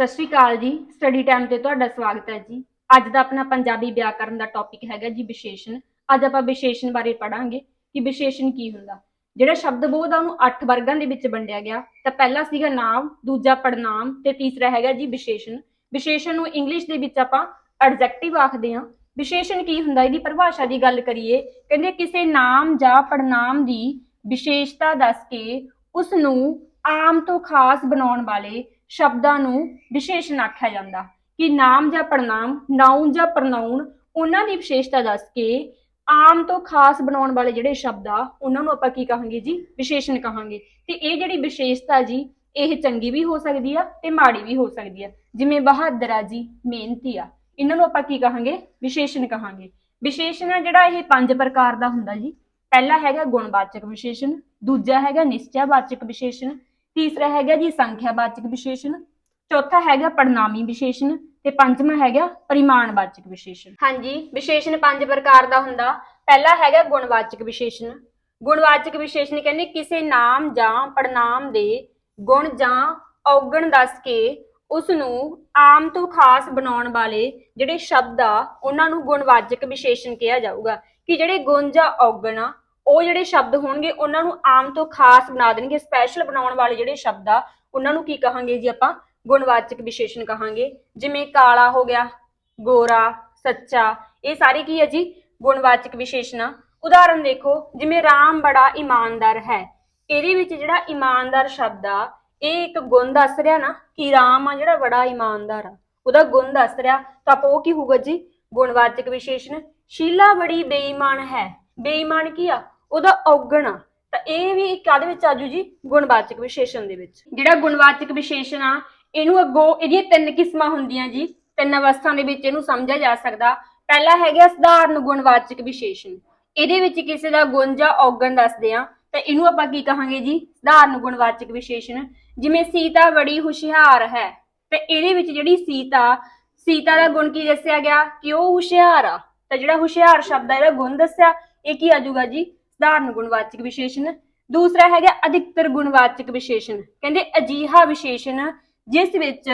ਸਤਿ ਸ਼੍ਰੀ ਅਕਾਲ ਜੀ। Study time ਤੇ ਤੁਹਾਡਾ ਸਵਾਗਤ ਹੈ ਜੀ। ਅੱਜ ਦਾ ਆਪਣਾ ਪੰਜਾਬੀ ਵਿਆਕਰਨ ਦਾ ਟੌਪਿਕ ਹੈਗਾ ਜੀ ਵਿਸ਼ੇਸ਼ਣ। ਅੱਜ ਆਪਾਂ ਵਿਸ਼ੇਸ਼ਣ ਬਾਰੇ ਪੜਾਂਗੇ ਕਿ ਵਿਸ਼ੇਸ਼ਣ ਕੀ ਹੁੰਦਾ। ਜਿਹੜਾ ਸ਼ਬਦ ਬੋਧ ਆ, ਉਹਨੂੰ 8 ਵਰਗਾਂ ਦੇ ਵਿੱਚ ਵੰਡਿਆ ਗਿਆ। ਤਾਂ ਪਹਿਲਾ ਸੀਗਾ ਨਾਮ, ਦੂਜਾ ਪੜਨਾਮ ਤੇ ਤੀਸਰਾ ਹੈਗਾ ਜੀ ਵਿਸ਼ੇਸ਼ਣ। ਵਿਸ਼ੇਸ਼ਣ ਨੂੰ ਇੰਗਲਿਸ਼ ਦੇ ਵਿੱਚ ਆਪਾਂ ਐਡਜੈਕਟਿਵ ਆਖਦੇ ਹਾਂ। ਵਿਸ਼ੇਸ਼ਣ ਕੀ ਹੁੰਦਾ? ਇਹਦੀ ਪਰਿਭਾਸ਼ਾ ਦੀ ਗੱਲ ਕਰੀਏ, ਕਹਿੰਦੇ ਕਿਸੇ ਨਾਮ ਜਾਂ ਪੜਨਾਮ ਦੀ ਵਿਸ਼ੇਸ਼ਤਾ ਦੱਸ ਕੇ ਉਸ ਨੂੰ ਆਮ ਤੋਂ ਖਾਸ ਬਣਾਉਣ ਵਾਲੇ ਸ਼ਬਦਾਂ ਨੂੰ ਵਿਸ਼ੇਸ਼ਣ ਆਖਿਆ ਜਾਂਦਾ। ਕਿ ਨਾਮ ਜਾਂ ਪੜਨਾਮ ਨਾਉਨ ਜਾਂ ਪ੍ਰਨਾਉਨ ਉਹਨਾਂ ਦੀ ਵਿਸ਼ੇਸ਼ਤਾ ਦੱਸ ਕੇ ਆਮ ਤੋਂ ਖਾਸ ਬਣਾਉਣ ਵਾਲੇ ਜਿਹੜੇ ਸ਼ਬਦ ਆ, ਉਹਨਾਂ ਨੂੰ ਆਪਾਂ ਕੀ ਕਹਾਂਗੇ ਜੀ? ਵਿਸ਼ੇਸ਼ਣ ਕਹਾਂਗੇ। ਤੇ ਇਹ ਜਿਹੜੀ ਵਿਸ਼ੇਸ਼ਤਾ ਜੀ, ਇਹ ਚੰਗੀ ਵੀ ਹੋ ਸਕਦੀ ਆ ਤੇ ਮਾੜੀ ਵੀ ਹੋ ਸਕਦੀ ਆ। ਜਿਵੇਂ ਬਹਾਦਰ ਆ ਜੀ, ਮਿਹਨਤੀ ਆ। ਇਹਨਾਂ ਨੂੰ ਆਪਾਂ ਕੀ ਕਹਾਂਗੇ? ਵਿਸ਼ੇਸ਼ਣ ਕਹਾਂਗੇ। ਵਿਸ਼ੇਸ਼ਣ ਆ ਜਿਹੜਾ ਇਹ ਪੰਜ ਪ੍ਰਕਾਰ ਦਾ ਹੁੰਦਾ ਜੀ। ਪਹਿਲਾ ਹੈਗਾ ਗੁਣਵਾਚਕ ਵਿਸ਼ੇਸ਼ਣ, ਦੂਜਾ ਹੈਗਾ ਨਿਸ਼ਚੈਵਾਚਕ ਵਿਸ਼ੇਸ਼ਣ ਤੀਸਰਾ ਹੈਗਾ ਜੀ ਸੰਖਿਆਵਾਚਕ ਵਿਸ਼ੇਸ਼ਣ, ਚੌਥਾ ਹੈਗਾ ਪੜਨਾਮੀ ਵਿਸ਼ੇਸ਼ਣ ਤੇ ਪੰਜਵਾਂ ਹੈਗਾ ਪਰਿਮਾਣਵਾਚਕ ਵਿਸ਼ੇਸ਼ਣ। ਹਾਂਜੀ, ਵਿਸ਼ੇਸ਼ਣ ਪੰਜ ਪ੍ਰਕਾਰ ਦਾ ਹੁੰਦਾ। ਪਹਿਲਾ ਹੈਗਾ ਗੁਣਵਾਚਕ ਵਿਸ਼ੇਸ਼ਣ। ਗੁਣਵਾਚਕ ਵਿਸ਼ੇਸ਼ਣ ਕਹਿੰਦੇ ਕਿਸੇ ਨਾਮ ਜਾਂ ਪੜਨਾਮ ਦੇ ਗੁਣ ਜਾਂ ਔਗਣ ਦੱਸ ਕੇ ਉਸ ਨੂੰ ਆਮ ਤੋਂ ਖਾਸ ਬਣਾਉਣ ਵਾਲੇ ਜਿਹੜੇ ਸ਼ਬਦ ਆ, ਉਹਨਾਂ ਨੂੰ ਗੁਣਵਾਚਕ ਵਿਸ਼ੇਸ਼ਣ ਕਿਹਾ ਜਾਊਗਾ। ਕਿ ਜਿਹੜੇ ਗੁਣ ਜਾਂ ਔਗਣ ਆ ਉਹ ਜਿਹੜੇ ਸ਼ਬਦ ਹੋਣਗੇ, ਉਹਨਾਂ ਨੂੰ ਆਮ ਤੋਂ ਖਾਸ ਬਣਾ ਦੇਣਗੇ ਸਪੈਸ਼ਲ ਬਣਾਉਣ ਵਾਲੇ ਜਿਹੜੇ ਸ਼ਬਦ ਆ, ਉਹਨਾਂ ਨੂੰ ਕੀ ਕਹਾਂਗੇ ਜੀ ਆਪਾਂ? ਗੁਣਵਾਚਕ ਵਿਸ਼ੇਸ਼ਣ ਕਹਾਂਗੇ। ਜਿਵੇਂ ਕਾਲਾ ਹੋ ਗਿਆ, ਗੋਰਾ, ਸੱਚਾ, ਇਹ ਸਾਰੇ ਕੀ ਹੈ ਜੀ? ਗੁਣਵਾਚਕ ਵਿਸ਼ੇਸ਼ਣ। ਆ ਉਦਾਹਰਨ ਦੇਖੋ, ਜਿਵੇਂ ਰਾਮ ਬੜਾ ਇਮਾਨਦਾਰ ਹੈ, ਇਹਦੇ ਵਿੱਚ ਜਿਹੜਾ ਇਮਾਨਦਾਰ ਸ਼ਬਦ ਆ, ਇਹ ਇੱਕ ਗੁਣ ਦੱਸ ਰਿਹਾ ਨਾ ਕਿ ਰਾਮ ਆ ਜਿਹੜਾ ਬੜਾ ਇਮਾਨਦਾਰ ਆ। ਉਹਦਾ ਗੁਣ ਦੱਸ ਰਿਹਾ, ਤਾਂ ਆਪਾਂ ਉਹ ਕੀ ਹੋਊਗਾ ਜੀ? ਗੁਣਵਾਚਕ ਵਿਸ਼ੇਸ਼ਣ। ਸ਼ੀਲਾ ਬੜੀ ਬੇਈਮਾਨ ਹੈ। ਬੇਈਮਾਨ ਕੀ ਆ? ਉਹਦਾ ਔਗਣ ਆ। ਤਾਂ ਇਹ ਵੀ ਕਾਹਦੇ ਵਿੱਚ ਆਜੂ ਜੀ ਗੁਣਵਾਚਕ ਵਿਸ਼ੇਸ਼ਣ ਦੇ ਵਿੱਚ। ਜਿਹੜਾ ਗੁਣਵਾਚਕ ਵਿਸ਼ੇਸ਼ਣ ਆ, ਇਹਨੂੰ ਅੱਗੋਂ ਇਹਦੀਆਂ ਤਿੰਨ ਕਿਸਮਾਂ ਹੁੰਦੀਆਂ ਜੀ। ਤਿੰਨ ਅਵਸਥਾ ਦੇ ਵਿੱਚ ਇਹਨੂੰ ਸਮਝਿਆ ਜਾ ਸਕਦਾ। ਪਹਿਲਾ ਹੈਗਾ ਸਧਾਰਨ ਗੁਣਵਾਚਕ ਵਿਸ਼ੇਸ਼ਣ। ਇਹਦੇ ਵਿੱਚ ਕਿਸੇ ਦਾ ਗੁਣ ਜਾਂ ਔਗਣ ਦੱਸਦੇ ਆ। ਤਾਂ ਇਹਨੂੰ ਆਪਾਂ ਕੀ ਕਹਾਂਗੇ ਜੀ? ਸਧਾਰਨ ਗੁਣਵਾਚਕ ਵਿਸ਼ੇਸ਼ਣ। ਜਿਵੇਂ ਸੀਤਾ ਬੜੀ ਹੁਸ਼ਿਆਰ ਹੈ। ਤੇ ਇਹਦੇ ਵਿੱਚ ਜਿਹੜੀ ਸੀਤਾ ਸੀਤਾ ਦਾ ਗੁਣ ਕੀ ਦੱਸਿਆ ਗਿਆ? ਕਿ ਉਹ ਹੁਸ਼ਿਆਰ ਆ। ਤਾਂ ਜਿਹੜਾ ਹੁਸ਼ਿਆਰ ਸ਼ਬਦ ਆ, ਇਹਦਾ ਗੁਣ ਦੱਸਿਆ। ਇਹ ਕੀ ਆਜੂਗਾ ਜੀ? ਸਧਾਰਨ ਗੁਣਵਾਚਕ ਵਿਸ਼ੇਸ਼ਣ। ਦੂਸਰਾ ਹੈਗਾ ਅਧਿਕਤਰ ਗੁਣਵਾਚਕ ਵਿਸ਼ੇਸ਼ਣ। ਕਹਿੰਦੇ ਅਜੀਹਾ ਵਿਸ਼ੇਸ਼ਣ ਜਿਸ ਵਿੱਚ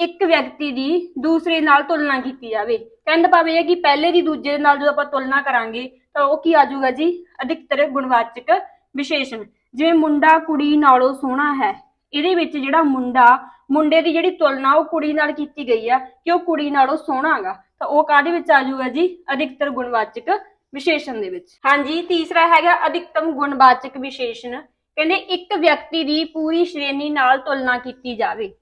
ਇੱਕ ਵਿਅਕਤੀ ਦੀ ਦੂਸਰੇ ਨਾਲ ਤੁਲਨਾ ਕੀਤੀ ਜਾਵੇ। ਕਹਿੰਦਾ ਭਾਵੇਂ ਇਹ ਕਿ ਪਹਿਲੇ ਦੀ ਦੂਜੇ ਦੇ ਨਾਲ ਜਦੋਂ ਆਪਾਂ ਤੁਲਨਾ ਕਰਾਂਗੇ, ਤਾਂ ਉਹ ਕੀ ਆਜੂਗਾ ਜੀ? ਅਧਿਕਤਰ ਗੁਣਵਾਚਕ ਵਿਸ਼ੇਸ਼ਣ। ਜਿਵੇਂ ਮੁੰਡਾ ਕੁੜੀ ਨਾਲੋਂ ਸੋਹਣਾ ਹੈ। ਇਹਦੇ ਵਿੱਚ ਜਿਹੜਾ ਮੁੰਡਾ, ਮੁੰਡੇ ਦੀ ਜਿਹੜੀ ਤੁਲਨਾ ਉਹ ਕੁੜੀ ਨਾਲ ਕੀਤੀ ਗਈ ਆ ਕਿ ਉਹ ਕੁੜੀ ਨਾਲੋਂ ਸੋਹਣਾ ਸੋਹਣਾਗਾ ਤਾਂ ਉਹ ਕਾਹਦੇ ਵਿੱਚ ਆਜੂਗਾ ਜੀ? ਅਧਿਕਤਰ ਗੁਣਵਾਚਕ ਵਿਸ਼ੇਸ਼ਣ ਦੇ ਵਿੱਚ। ਹਾਂਜੀ, ਤੀਸਰਾ ਹੈਗਾ ਅਧਿਕਤਮ ਗੁਣਵਾਚਕ ਵਿਸ਼ੇਸ਼ਣ। ਕਹਿੰਦੇ ਇੱਕ ਵਿਅਕਤੀ ਦੀ ਪੂਰੀ ਸ਼੍ਰੇਣੀ ਨਾਲ ਤੁਲਨਾ ਕੀਤੀ ਜਾਵੇ।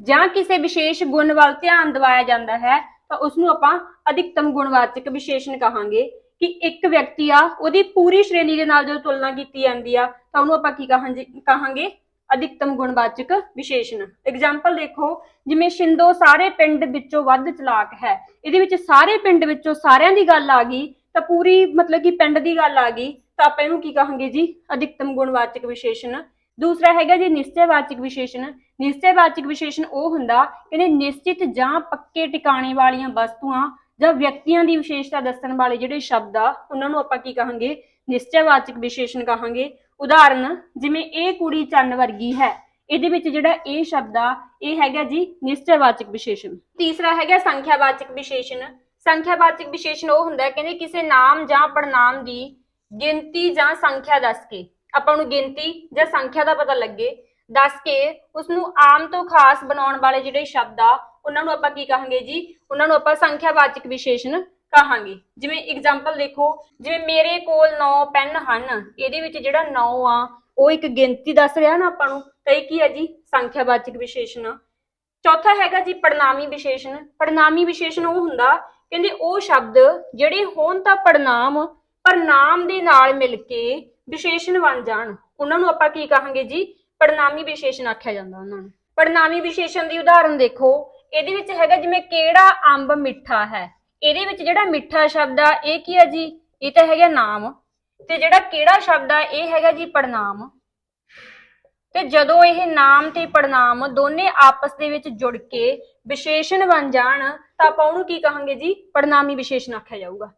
ਜਾਂ ਕਿਸੇ ਵਿਸ਼ੇਸ਼ ਗੁਣ ਵੱਲ ਧਿਆਨ ਦਿਵਾਇਆ ਜਾਂਦਾ ਹੈ, ਤਾਂ ਉਸ ਨੂੰ ਆਪਾਂ ਅਧਿਕਤਮ ਗੁਣਵਾਚਕ ਵਿਸ਼ੇਸ਼ਣ ਕਹਾਂਗੇ। ਕਿ ਇੱਕ ਵਿਅਕਤੀ ਆ, ਉਹਦੀ ਪੂਰੀ ਸ਼੍ਰੇਣੀ ਦੇ ਨਾਲ ਜਦੋਂ ਤੁਲਨਾ ਕੀਤੀ ਜਾਂਦੀ ਆ, ਤਾਂ ਉਹਨੂੰ ਆਪਾਂ ਕੀ ਕਹਾਂਗੇ ਕਹਾਂਗੇ ਅਧਿਕਤਮ ਗੁਣਵਾਚਕ ਵਿਸ਼ੇਸ਼ਣ। ਐਗਜ਼ਾਮਪਲ ਦੇਖੋ, ਜਿਵੇਂ ਸ਼ਿੰਦੋ ਸਾਰੇ ਪਿੰਡ ਵਿੱਚੋਂ ਵੱਧ ਚਲਾਕ ਹੈ। ਇਹਦੇ ਵਿੱਚ ਸਾਰੇ ਪਿੰਡ ਵਿੱਚੋਂ ਸਾਰਿਆਂ ਦੀ ਗੱਲ ਆ ਗਈ ਤਾਂ ਪੂਰੀ ਮਤਲਬ ਕਿ ਪਿੰਡ ਦੀ ਗੱਲ ਆ ਗਈ, ਤਾਂ ਆਪਾਂ ਇਹਨੂੰ ਕੀ ਕਹਾਂਗੇ ਜੀ? ਅਧਿਕਤਮ ਗੁਣਵਾਚਕ ਵਿਸ਼ੇਸ਼ਣ। ਦੂਸਰਾ ਹੈਗਾ ਜੀ ਨਿਸ਼ਚੈਵਾਚਕ ਵਿਸ਼ੇਸ਼ਣ। ਨਿਸ਼ਚੈਵਾਚਕ ਵਿਸ਼ੇਸ਼ਣ ਉਹ ਹੁੰਦਾ ਕਹਿੰਦੇ ਨਿਸ਼ਚਿਤ ਜਾਂ ਪੱਕੇ ਟਿਕਾਣੇ ਵਾਲੀਆਂ ਵਸਤੂਆਂ ਜਾਂ ਵਿਅਕਤੀਆਂ ਦੀ ਵਿਸ਼ੇਸ਼ਤਾ ਦੱਸਣ ਵਾਲੇ ਜਿਹੜੇ ਸ਼ਬਦ ਆ, ਉਹਨਾਂ ਨੂੰ ਆਪਾਂ ਕੀ ਕਹਾਂਗੇ? ਨਿਸ਼ਚੈਵਾਚਕ ਵਿਸ਼ੇਸ਼ਣ ਕਹਾਂਗੇ। ਉਦਾਹਰਨ, ਜਿਵੇਂ ਇਹ ਕੁੜੀ ਚੰਨ ਵਰਗੀ ਹੈ, ਇਹਦੇ ਵਿੱਚ ਜਿਹੜਾ ਇਹ ਸ਼ਬਦ ਆ, ਇਹ ਹੈਗਾ ਜੀ ਨਿਸ਼ਚੈਵਾਚਕ ਵਿਸ਼ੇਸ਼ਣ। ਤੀਸਰਾ ਹੈਗਾ ਸੰਖਿਆਵਾਚਕ ਵਿਸ਼ੇਸ਼ਣ। ਸੰਖਿਆਵਾਚਕ ਵਿਸ਼ੇਸ਼ਣ ਉਹ ਹੁੰਦਾ ਹੈ, ਕਹਿੰਦੇ ਕਿਸੇ ਨਾਮ ਜਾਂ ਪੜਨਾਮ ਦੀ ਗਿਣਤੀ ਜਾਂ ਸੰਖਿਆ ਦੱਸ ਕੇ, ਆਪਾਂ ਨੂੰ ਗਿਣਤੀ ਜਾਂ ਸੰਖਿਆ ਦਾ ਪਤਾ ਲੱਗੇ, ਦੱਸ ਕੇ ਉਸ ਨੂੰ ਆਮ ਤੋਂ ਖਾਸ ਬਣਾਉਣ ਵਾਲੇ ਜਿਹੜੇ ਸ਼ਬਦ ਆ, ਉਹਨਾਂ ਨੂੰ ਆਪਾਂ ਕੀ ਕਹਾਂਗੇ ਜੀ? ਉਹਨਾਂ ਨੂੰ ਆਪਾਂ ਸੰਖਿਆਵਾਚਕ ਵਿਸ਼ੇਸ਼ਣ ਕਹਾਂਗੇ। ਜਿਵੇਂ ਐਗਜ਼ਾਮਪਲ ਦੇਖੋ, ਜਿਵੇਂ ਮੇਰੇ ਕੋਲ 9 ਪੈਨ ਹਨ, ਇਹਦੇ ਵਿੱਚ ਜਿਹੜਾ 9 ਆ, ਉਹ ਇੱਕ ਗਿਣਤੀ ਦੱਸ ਰਿਹਾ ਨਾ ਆਪਾਂ ਨੂੰ, ਤਾਂ ਇਹ ਕੀ ਹੈ ਜੀ? ਸੰਖਿਆਵਾਚਕ ਵਿਸ਼ੇਸ਼ਣ। ਆ ਚੌਥਾ ਹੈਗਾ ਜੀ ਪੜਨਾਮੀ ਵਿਸ਼ੇਸ਼ਣ। ਪੜਨਾਮੀ ਵਿਸ਼ੇਸ਼ਣ ਉਹ ਹੁੰਦਾ ਕਹਿੰਦੇ ਉਹ ਸ਼ਬਦ ਜਿਹੜੇ ਹੋਣ ਤਾਂ ਪੜਨਾਮ ਪਰ ਨਾਮ ਦੇ ਨਾਲ ਮਿਲ ਕੇ ਵਿਸ਼ੇਸ਼ਣ ਬਣ ਜਾਣ। ਉਹਨਾਂ ਨੂੰ ਆਪਾਂ ਕੀ ਕਹਾਂਗੇ ਜੀ? ਪੜਨਾਮੀ ਵਿਸ਼ੇਸ਼ਣ ਆਖਿਆ ਜਾਂਦਾ ਉਹਨਾਂ ਨੂੰ। ਪੜਨਾਮੀ ਵਿਸ਼ੇਸ਼ਣ ਦੀ ਉਦਾਹਰਨ ਦੇਖੋ। ਇਹਦੇ ਵਿੱਚ ਹੈਗਾ ਜਿਵੇਂ ਕਿਹੜਾ ਅੰਬ ਮਿੱਠਾ ਹੈ। ਇਹਦੇ ਵਿੱਚ ਜਿਹੜਾ ਮਿੱਠਾ ਸ਼ਬਦ ਆ, ਇਹ ਕੀ ਹੈ ਜੀ? ਇਹ ਤਾਂ ਹੈਗਾ ਨਾਮ। ਤੇ ਜਿਹੜਾ ਕਿਹੜਾ ਸ਼ਬਦ ਆ, ਇਹ ਹੈਗਾ ਜੀ ਪੜਨਾਮ ਤੇ ਜਦੋਂ ਇਹ ਨਾਮ ਤੇ ਪੜਨਾਮ ਦੋਨੇ ਆਪਸ ਦੇ ਵਿੱਚ ਜੁੜ ਕੇ ਵਿਸ਼ੇਸ਼ਣ ਬਣ ਜਾਣ, ਤਾਂ ਆਪਾਂ ਉਹਨੂੰ ਕੀ ਕਹਾਂਗੇ ਜੀ? ਪੜਨਾਮੀ ਵਿਸ਼ੇਸ਼ਣ ਆਖਿਆ ਜਾਊਗਾ।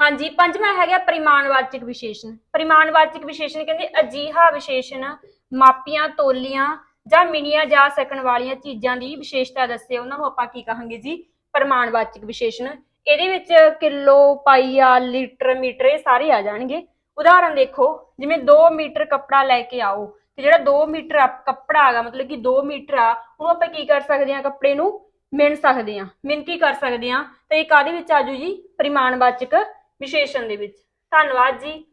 ਹਾਂਜੀ, ਪੰਜਵਾਂ ਹੈਗਾ ਪਰਿਮਾਣਵਾਚਕ ਵਿਸ਼ੇਸ਼ਣ। ਪਰਿਮਾਣਵਾਚਕ ਵਿਸ਼ੇਸ਼ਣ ਕਹਿੰਦੇ ਅਜੀਹਾ ਵਿਸ਼ੇਸ਼ਣ, ਮਾਪੀਆਂ, ਤੋਲੀਆਂ ਜਾਂ ਮਿਣੀਆਂ ਜਾ ਸਕਣ ਵਾਲੀਆਂ ਚੀਜ਼ਾਂ ਦੀ ਵਿਸ਼ੇਸ਼ਤਾ ਦੱਸੇ। ਉਹਨਾਂ ਨੂੰ ਆਪਾਂ ਕੀ ਕਹਾਂਗੇ ਜੀ? ਪ੍ਰਮਾਣਵਾਚਕ ਵਿਸ਼ੇਸ਼ਣ। ਇਹਦੇ ਵਿੱਚ ਕਿਲੋ, ਪਾਈਆ, ਲੀਟਰ, ਮੀਟਰ ਇਹ ਸਾਰੇ ਆ ਜਾਣਗੇ। ਉਦਾਹਰਨ ਦੇਖੋ, ਜਿਵੇਂ 2 ਮੀਟਰ ਕੱਪੜਾ ਲੈ ਕੇ ਆਓ ਤੇ ਜਿਹੜਾ 2 ਮੀਟਰ ਆ- ਕੱਪੜਾ ਹੈਗਾ, ਮਤਲਬ ਕਿ 2 ਮੀਟਰ ਆ, ਉਹਨੂੰ ਆਪਾਂ ਕੀ ਕਰ ਸਕਦੇ ਹਾਂ, ਕੱਪੜੇ ਨੂੰ ਮਿਣ ਸਕਦੇ ਹਾਂ। ਮਿਣ ਕਰ ਸਕਦੇ ਹਾਂ? ਤੇ ਇਹ ਕਾਹਦੇ ਵਿੱਚ ਆਜੂ ਜੀ, ਪਰਿਮਾਣਵਾਚਕ ਵਿਸ਼ੇਸ਼ਣ ਦੇ ਵਿੱਚ। ਧੰਨਵਾਦ ਜੀ।